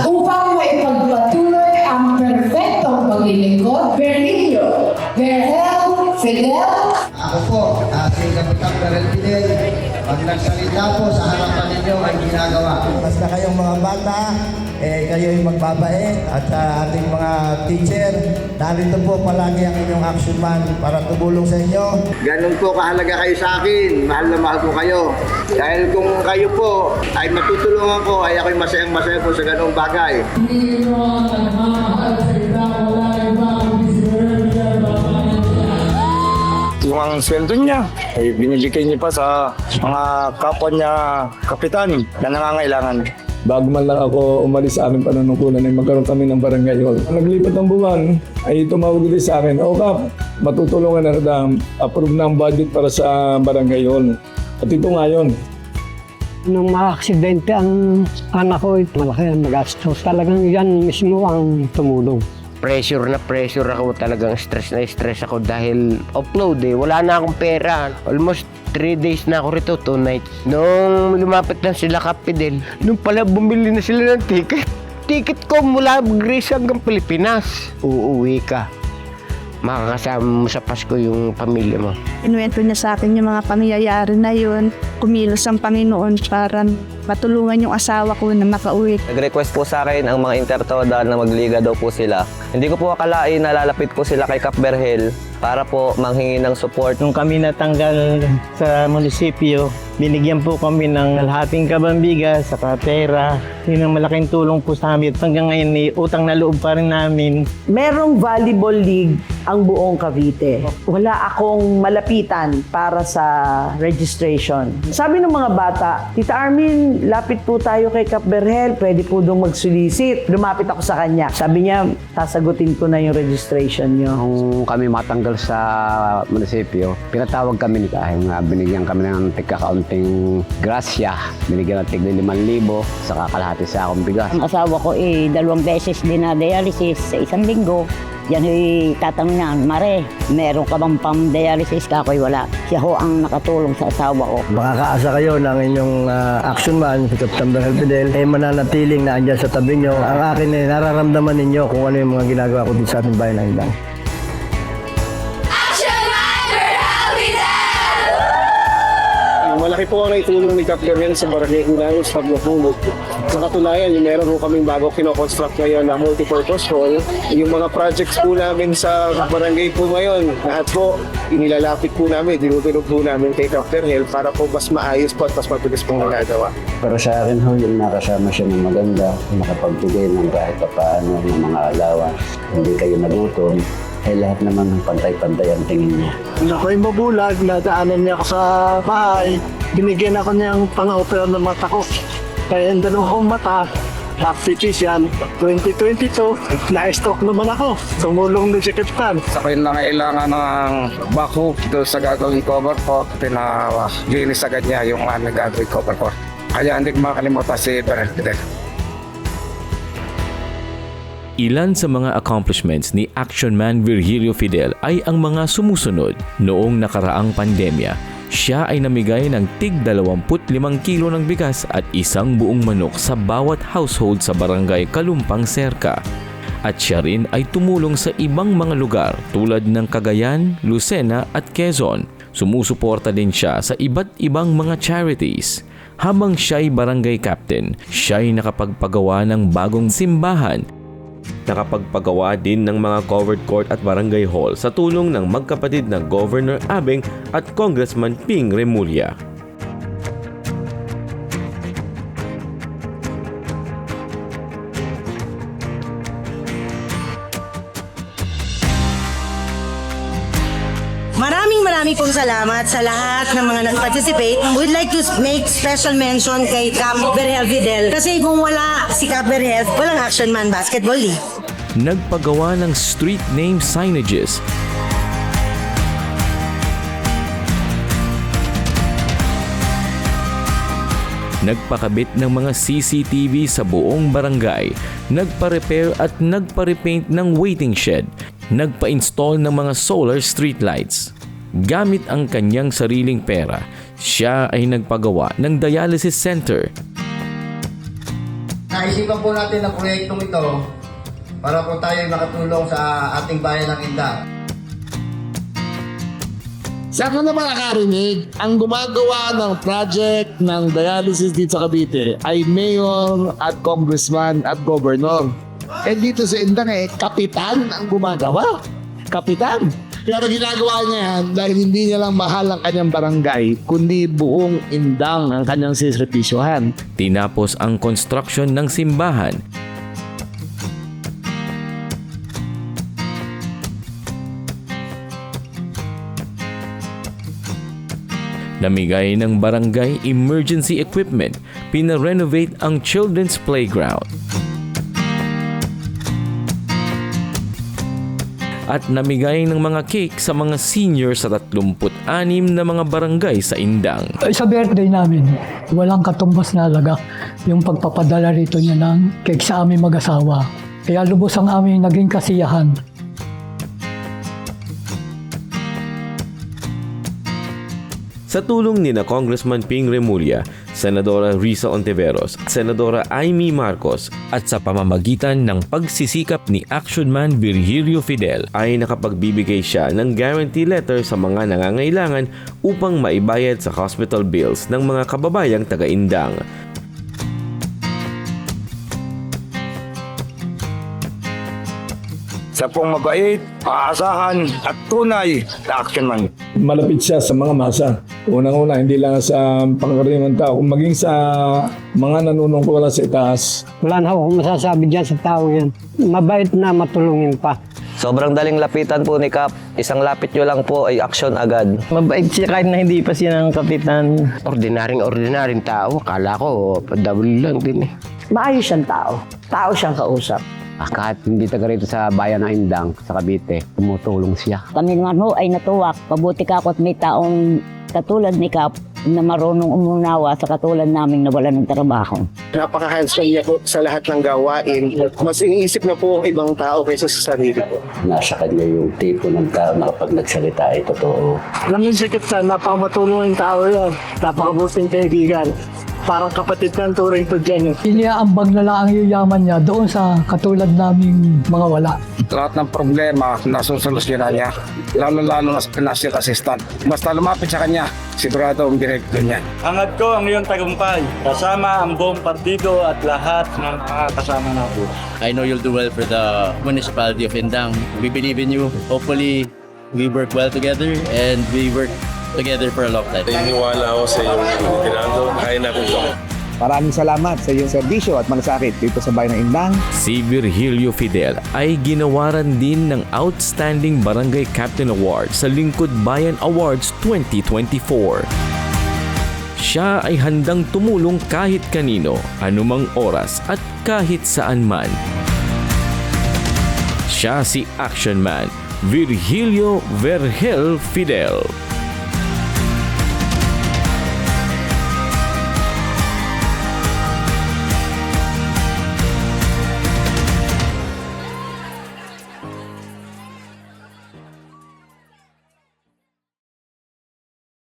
upang maipagpatuloy ang perfectong paglilingkod, Bernillo, Berhel, Fidel, Ako po, si Kapitang Darrell Fidel, pag nagsalita po sa harapan ninyo ay ginagawa. Basta kayong mga bata, eh, kayo yung magbabait at sa ating mga teacher, narito po palagi ang inyong action man para tumulong sa inyo. Ganun po kahalaga kayo sa akin. Mahal na mahal ko kayo. Dahil kung kayo po ay matutulungan ko, ay ako'y masayang masaya po sa ganung bagay. Yung ang sweldo niya, ay binibigay niya pa sa mga kapwa niya kapitan na nangangailangan. Bago man lang ako umalis sa aming panunungkulan ay magkaroon kami ng barangay hall. Naglipat ng buwan ay tumawag din sa akin, O Kap, matutulungan na na approve na ang budget para sa barangay hall. At ito ngayon, Nung maaksidente ang anak ko, malaki ang magastos. Talagang yan mismo ang tumulong. Pressure na pressure ako. Talagang stress na stress ako dahil upload eh. Wala na akong pera. Almost 3 days na ako rito 2 nights. Nung lumapit na sila Kapidel nung pala bumili na sila ng ticket. Ticket ko mula Greece hanggang Pilipinas. Uuwi ka. Makakasama mo sa Pasko yung pamilya mo. Inuwento niya sa akin yung mga pangyayari na yun. Kumilos ang Panginoon para matulungan yung asawa ko na makauwi. Nag-request po sa akin ang mga intertoda na magliga daw po sila. Hindi ko po akalain na lalapit po sila kay Cap Berhel para po manghingi ng support. Nung kami natanggal sa munisipyo, binigyan po kami ng kalahating kabambigas sa pera. Yun ang malaking tulong po sa amin. Hanggang ngayon, eh, utang na loob pa rin namin. Merong volleyball league ang buong Cavite. Wala akong malapitan para sa registration. Sabi ng mga bata, Tita Armin, lapit po tayo kay Cap Berhel, pwede po doon magsulisit. Lumapit ako sa kanya. Sabi niya, sasagutin ko na yung registration niyo. nung kami matanggal sa munisipyo, pinatawag kami ni Kahing nga binigyan kami ng tigkakaunting grasya. Binigyan ng tigli 5,000 sa kakalahati sa akong bigas. Ang asawa ko eh, dalawang beses din na dialysis sa isang linggo. Yan ho'y tatanong niya, Mare, meron ka bang pang-dialysis? Kako'y wala. Siya ho ang nakatulong sa asawa ko. Makakaasa kayo ng inyong ah, action man, si Captain Berhel Fidel, ay mananatiling na andyan sa tabi nyo. Ang akin ay nararamdaman ninyo kung ano yung mga ginagawa ko dito sa ating bayan ng Indang. Malaki po ang naitulong ni Cap Gabriel sa barangay Unang sa Paglapulo. Nakatunayan, yung meron po kaming bago kinoconstruct ngayon na multipurpose hall. Yung mga projects po namin sa barangay po ngayon, lahat po inilalapit po namin, dinutulog po namin kay Cap Gabriel para po mas maayos po at mas mabilis pong nagagawa. Pero sa akin ho, yung nakasama siya ng maganda, makapagbigay ng kahit pa paano ng mga alawan, hindi kayo nagutom, ay lahat naman ng pantay-pantay ang tingin niya. Ako'y mabulag, nadaanan niya ako sa bahay. Binigyan ako niyang pang-opera ng mata ko. Kaya yung dalawang kong mata, Raptitis yan, 2022, na-stroke naman ako. Tumulong din si Kapitan. Sa akin lang kailangan ng backhook doon sa gagawing cover ko, pinalinis agad niya yung aming gagawing cover ko. Kaya hindi ko makalimutan si Fidel. Ilan sa mga accomplishments ni Action Man Virgilio Fidel ay ang mga sumusunod. Noong nakaraang pandemya, siya ay namigay ng tig 25 kilo ng bigas at isang buong manok sa bawat household sa barangay Kalumpang Serka. At siya rin ay tumulong sa ibang mga lugar tulad ng Cagayan, Lucena at Quezon. Sumusuporta din siya sa iba't ibang mga charities. Habang siya'y barangay captain, siya'y nakapagpagawa ng bagong simbahan Nakapagpagawa din ng mga covered court at barangay hall sa tulong ng magkapatid na Governor Abeng at Congressman Ping Remulla. Maraming pong salamat sa lahat ng mga nag-participate. We'd like to make special mention kay Cap Berhel Videl. Kasi kung wala si Cap Berhel, walang Action Man Basketball League. Nagpagawa ng street name signages nagpakabit ng mga CCTV sa buong barangay, nagpa-repair at nagpa-repaint ng waiting shed, nagpa-install ng mga solar streetlights. Gamit ang kanyang sariling pera, siya ay nagpagawa ng dialysis center, naisipan po natin ang proyektong ito para po tayo ay makatulong sa ating bayan ng Indang. Sa ka naman nakarinig, ang gumagawa ng project ng dialysis dito sa Cavite ay mayor at congressman at governor. Eh dito sa Indang eh, kapitan ang gumagawa. Kapitan. Pero ginagawa niya yan dahil hindi niya lang mahal ang kanyang barangay, kundi buong Indang ang kanyang sisrepisyohan. Tinapos ang construction ng simbahan Namigay ng barangay emergency equipment, pinarenovate ang children's playground. At namigay ng mga cake sa mga senior sa 36 na mga barangay sa Indang. Sa birthday namin, walang katumbas na alaga yung pagpapadala rito niya ng cake sa aming mag-asawa. Kaya lubos ang aming naging kasiyahan. Sa tulong ni na Congressman Ping Remulla, Senadora Risa Ontiveros at Senadora Amy Marcos at sa pamamagitan ng pagsisikap ni Action Man Virgilio Fidel ay nakapagbibigay siya ng guarantee letter sa mga nangangailangan upang maibayad sa hospital bills ng mga kababayang taga-indang. Sa pong mabait, aasahan at tunay na action man. Malapit siya sa mga masa. Unang-una, hindi lang sa pangkaraniwang tao, kung maging sa mga nanunungkulan sa itaas. Wala na akong masasabi dyan sa tao yan. Mabait na matulungin pa. Sobrang daling lapitan po ni Kap. Isang lapit nyo lang po ay action agad. Mabait siya kahit na hindi pa siya ng kapitan. Ordinaryong ordinaryong tao. Kala ko, double lang din eh. Maayos siyang tao. Tao siyang kausap. Ah, kahit hindi taga rito sa bayan ng Indang, sa Cavite, tumutulong siya. Kami naman ho ay natuwak. Pabuti ka at may taong katulad ni Kap na marunong umunawa sa katulad naming nawala ng trabaho. Napaka-hands-on niya po sa lahat ng gawain. Mas iniisip na po ang ibang tao kaysa sa sarili ko. nasa kanya yung tipo ng tao na kapag nagsalita ay totoo. Alam niyo si Kapitan, napakamatulong yung tao yan. Napakabuting kaibigan. Parang kapatid ng turing ko dyan. Iniaambag na lang ang yuyaman niya doon sa katulad naming mga wala. Lahat ng problema, nasusolusyonan niya. Lalo-lalo na sa financial assistant. Basta lumapit sa kanya, sigurado ang direkto niya. Hangad ko ang iyong tagumpay, kasama ang buong partido at lahat ng mga kasama natin. I know you'll do well for the municipality of Indang. We believe in you. Hopefully, we work well together and we work together for a long time. Iniwala ako sa iyong ginagawa. Kaya na kong Maraming salamat sa iyong serbisyo at malasakit dito sa bayan ng Indang. Si Virgilio Fidel ay ginawaran din ng Outstanding Barangay Captain Award sa Lingkod Bayan Awards 2024. Siya ay handang tumulong kahit kanino, anumang oras at kahit saan man. Siya si Action Man, Virgilio Vergel Fidel.